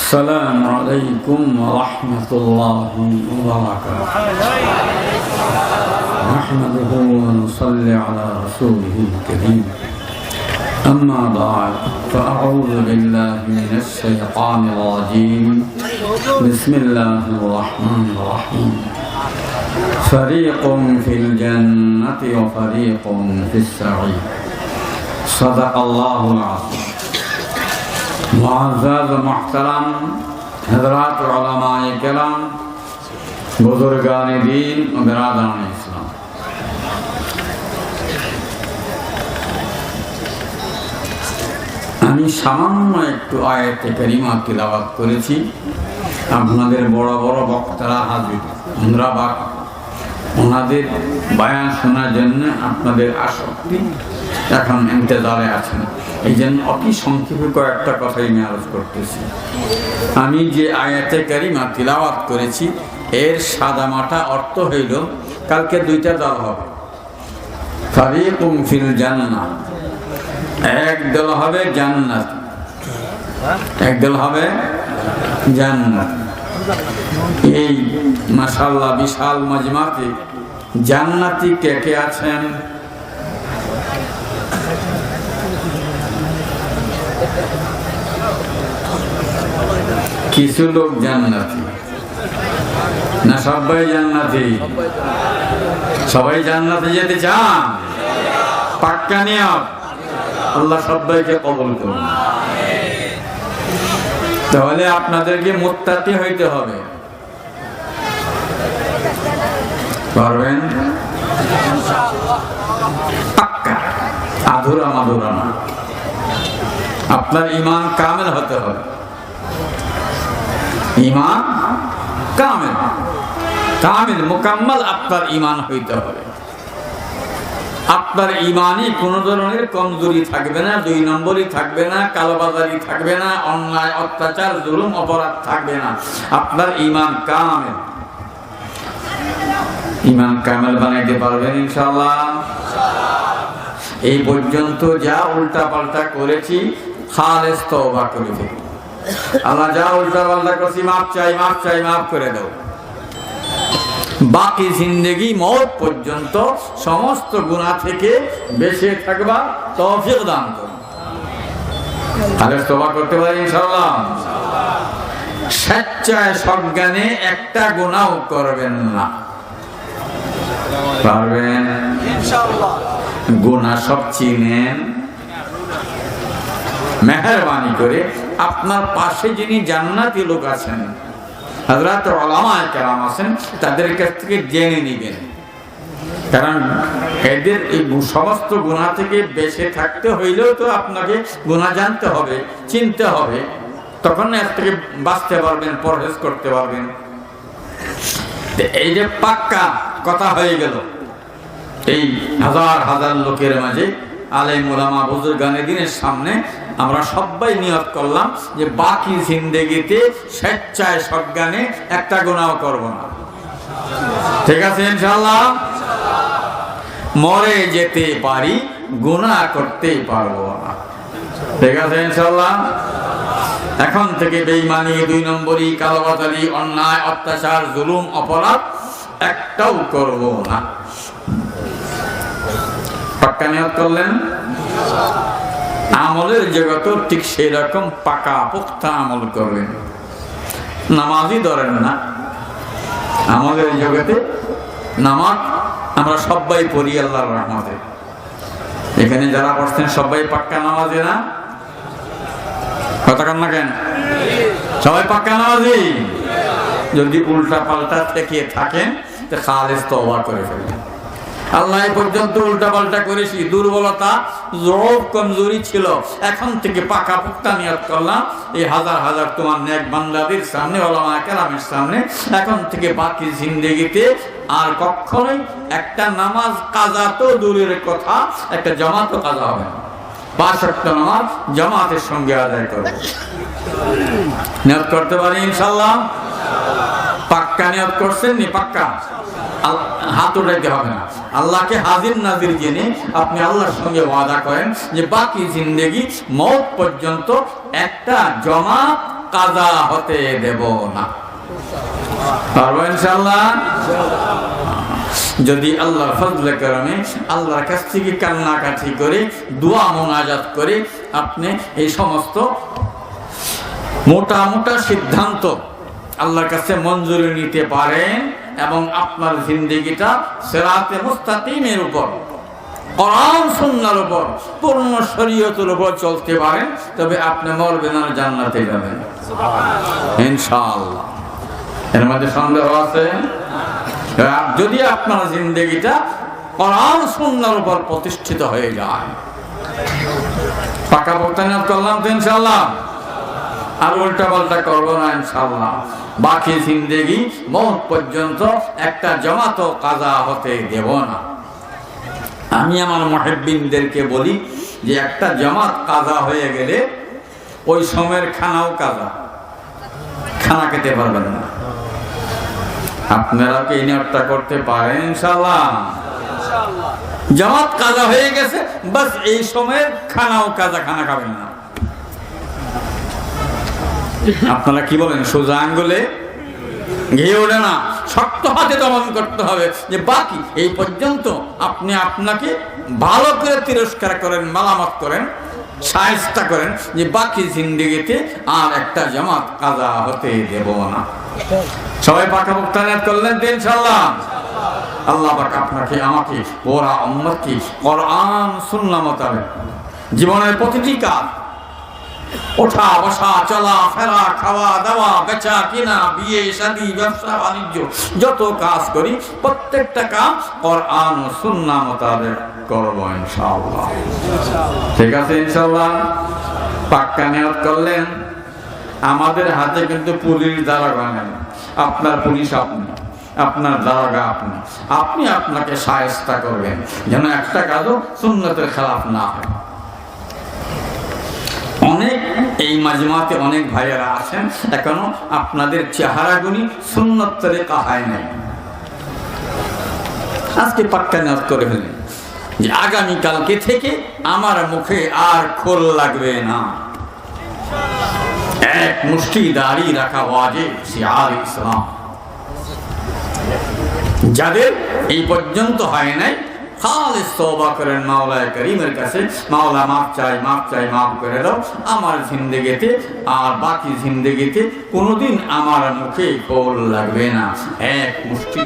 السلام عليكم ورحمة الله وبركاته. نحمده ونصلي على رسوله الكريم. أما بعد فأعوذ بالله من الشيطان الرجيم. بسم الله الرحمن الرحيم. فريق في الجنة وفريق في السعير. صدق الله العظيم. معزز محترم حضرات علماء کرام بزرگان دین و برادران اسلام আমি সামান্য একটু আয়াতে কারিমা তিলাবাত করেছি আপনাদের বড় বড় বক্তারা হাজির আমরা বা ওনাদের বায়ান শোনার জন্য আপনাদের আসক্তি এখন ইন্তজারে আছেন। এই জন্য অতি সংক্ষেপে কয়েকটা কথাই আমি আলোচ করতেছি। আমি যে আয়াতে কারিমা তিলাওয়াত করেছি, এর সাদা মাটা অর্থ হইল, কালকে দুইটা দল হবে। ফারিকুম ফিল জান্নাত এক দল হবে জান্নাত। এক দল হবে জান্নাত। এই মাসাল্লাহ বিশাল মজমাতে জান্নাতি কে কে আছেন? কিছু লোক জান্নাতি। না, সবাই জান্নাতি। সবাই জান্নাতে যেতে চান? পাক্কা নিয়ম আল্লাহ সবাইকে কবল করুন। তাহলে আপনাদেরকে মোত্তাতি হইতে হবে। পারবেন? পাক্কা। আধুরা মাধুরা না। আপনার ইমান কামেল হতে হবে। ইমান কামেল। কামেল, মোকাম্মল আপনার ইমান হইতে হবে। আপনার ইমানই কোন ধরনের কমজোরি থাকবে না, দুই নম্বরই থাকবে না, কালোবাজারি থাকবে না, অন্যায়, অত্যাচার, জুলুম, অপরাধ থাকবে না। আপনার ইমান কামেল। ইমান কামেল বানাইতে পারবেন ইনশাল্লাহ এই পর্যন্ত যা উল্টা পাল্টা করেছি খালেস তওবা করে আল্লাহ যা উল্টা পাল্টা করছি মাপ চাই মাপ চাই মাফ করে দাও। বাকি জিন্দগি মত পর্যন্ত সমস্ত গুণা থেকে বেঁচে থাকবা তৌফিক দান করুন খালেস তওবা করতে পারি ইনশাআল্লাহ? স্বেচ্ছায় সজ্ঞানে একটা গুণাও করবেন না। পারবেন? গুণা সব চিনেন। মেহরবানি করে আপনার পাশে যিনি জান্নাতি লোক আছেন আছেন, তাদের কাছ থেকে জেনে নিবেন। কারণ এদের এই সমস্ত গুণা থেকে বেঁচে থাকতে হইলেও তো আপনাকে গুণা জানতে হবে, চিনতে হবে। তখন এর থেকে বাঁচতে পারবেন, পরহেজ করতে পারবেন। এই যে পাক্কা কথা হয়ে গেল। এই হাজার হাজার লোকের মাঝে আলে মোলামা বুজুর্গানের দিনের সামনে আমরা সবাই নিয়ত করলাম যে বাকি জিন্দেগিতে স্বেচ্ছায় সজ্ঞানে একটা গুণাও করব না। ঠিক আছে ইনশাল্লাহ মরে যেতে পারি, গুণা করতে পারব না। ঠিক আছে ইনশাল্লাহ এখন থেকে বেইমানি দুই নম্বরই কালোবাজারি অন্যায়, অত্যাচার, জুলুম, অপরাধ একটাও করব না। নিয়ত করলেন? আমলের জগত ঠিক সেই রকম পাকা পোক্তা আমল করবেন নামাজই ধরেন না। আমলের জগতে নামাজ আমরা সবাই পড়ি আল্লাহর রহমতে। এখানে যারা পড়ছেন সবাই পাক্কা নামাজে না? কথা কান না কেন? সবাই পাক্কা নামাজি? যদি উল্টা পাল্টা থেকে থাকেন তো খালেজ তওবা করে ফেলবেন। আল্লাহ পর্যন্ত উল্টা পাল্টা করেছি। দুর্বলতা জব কমজোরি ছিল। এখন থেকে পাকা পুক্তা নিয়ত করলাম। এই হাজার হাজার তোমার নেক বান্দাদের সামনে, ওলামা কেরামের সামনে। এখন থেকে বাকি জিন্দগিতে আর কখনোই একটা নামাজ কাজা তো দূরের কথা, একটা জমাতো কাজা হবে না। নামাজ জামাতের সঙ্গে আদায় করব। করতে পারি ইনশাল্লাহ? পাক্কা নিয়ত করছেন নি, পাক্কা? হাত উঠাইতে হবে না। আল্লাহকে হাজির নাজির জেনে আপনি আল্লাহর সঙ্গে ওয়াদা করেন যে বাকি জিন্দেগি মৌত পর্যন্ত একটা জমা কাজা হতে দেব না। পারব ইনশাল্লাহ যদি আল্লাহর ফজলে কারণে আল্লাহর কাছ থেকে কান্নাকাঠি করে, দোয়া মোনাজাত করে আপনি এই সমস্ত মোটা মোটা সিদ্ধান্ত আল্লাহর কাছে মঞ্জুরি নিতে পারেন এবং আপনার জিন্দিগিটা সেরাতে মুস্তাকিমের উপর কোরআন সুন্নার উপর পূর্ণ শরীয়তের উপর চলতে পারেন তবে আপনি মরবেন আর জান্নাতে যাবেন। ইনশাআল্লাহ। এর মধ্যে সন্দেহ আছে? যদি আপনার জিন্দগিটা কোরআন সুন্নার উপর প্রতিষ্ঠিত হয়ে যায়। পাকা বক্তানিয়াত করলাম তো ইনশাল্লাহ আর উল্টা পাল্টা করব না ইনশাল্লাহ বাকি জিন্দেগি মত পর্যন্ত একটা জমাত কাজা হতে দেব না। আমি আমার মহেব্বিনদেরকে বলি যে একটা জামাত কাজা হয়ে গেলে ওই সময়ের খানাও কাজা। খানা খেতে পারবেন না। আপনারা কি নিয়তটা করতে পারেন ইনশাল্লাহ জামাত কাজা হয়ে গেছে, বাস এই সময়ের খানাও কাজা, খানা খাবেন না। আপনারা কি বলেন, সোজা আঙ্গুলে? ঘিয়ে ওঠে না। শক্ত হাতে দমন করতে হবে। যে বাকি, এই পর্যন্ত আপনি আপনাকে ভালো করে তিরস্কার করেন, মালামত করেন, সায়স্তা করেন, যে বাকি জিন্দিগিতে আর একটা জামাত কাজা হতে দেব না। সবাই পাকা মুক্তানাত করলেন ইনশাল্লাহ আল্লাহ পাক আপনাকে, আমাকে, ওরা উম্মতকে, কোরআন, সুন্নাহ মোতাবেক জীবনের প্রতিটি কাজ ওঠা, বসা, চলা খাওয়া, দাওয়া, বেচা বিয়ে, শাদী, ব্যবসা, বাণিজ্য, যত কাজ করি, প্রত্যেকটা ও করব ঠিক আছে পাক্কা করলেন? আমাদের হাতে কিন্তু পুলিশ দারোগা নেই। আপনার পুলিশ আপনি, আপনার দারোগা আপনি। আপনি আপনাকে সায়স্তা করবেন, যেন একটা কাজও সুন্নতের খেলাফ না হয়। অনেক এই মাজমাতে অনেক ভাইয়েরা আছেন, এখনও আপনাদের চেহারাগুলি সুন্নত তরিকা হয় নাই। আজকে পাক্কা নিয়ত করে ফেলেন যে আগামী কালকে থেকে আমার মুখে আর খোল লাগবে না। এক মুষ্টি দাড়ি রাখা ওয়াজে শিয়ার ইসলাম। যাদের এই পর্যন্ত হয় নাই খালিস তওবা করেন মাওলায় করিমের কাছে। মাওলা, মাফ চাই মাফ চাই, মাফ করে দাও। আমার জিন্দেগিতে আর বাকি জিন্দেগিতে কোনোদিন আমার মুখে খোল লাগবে না। এক মুষ্টি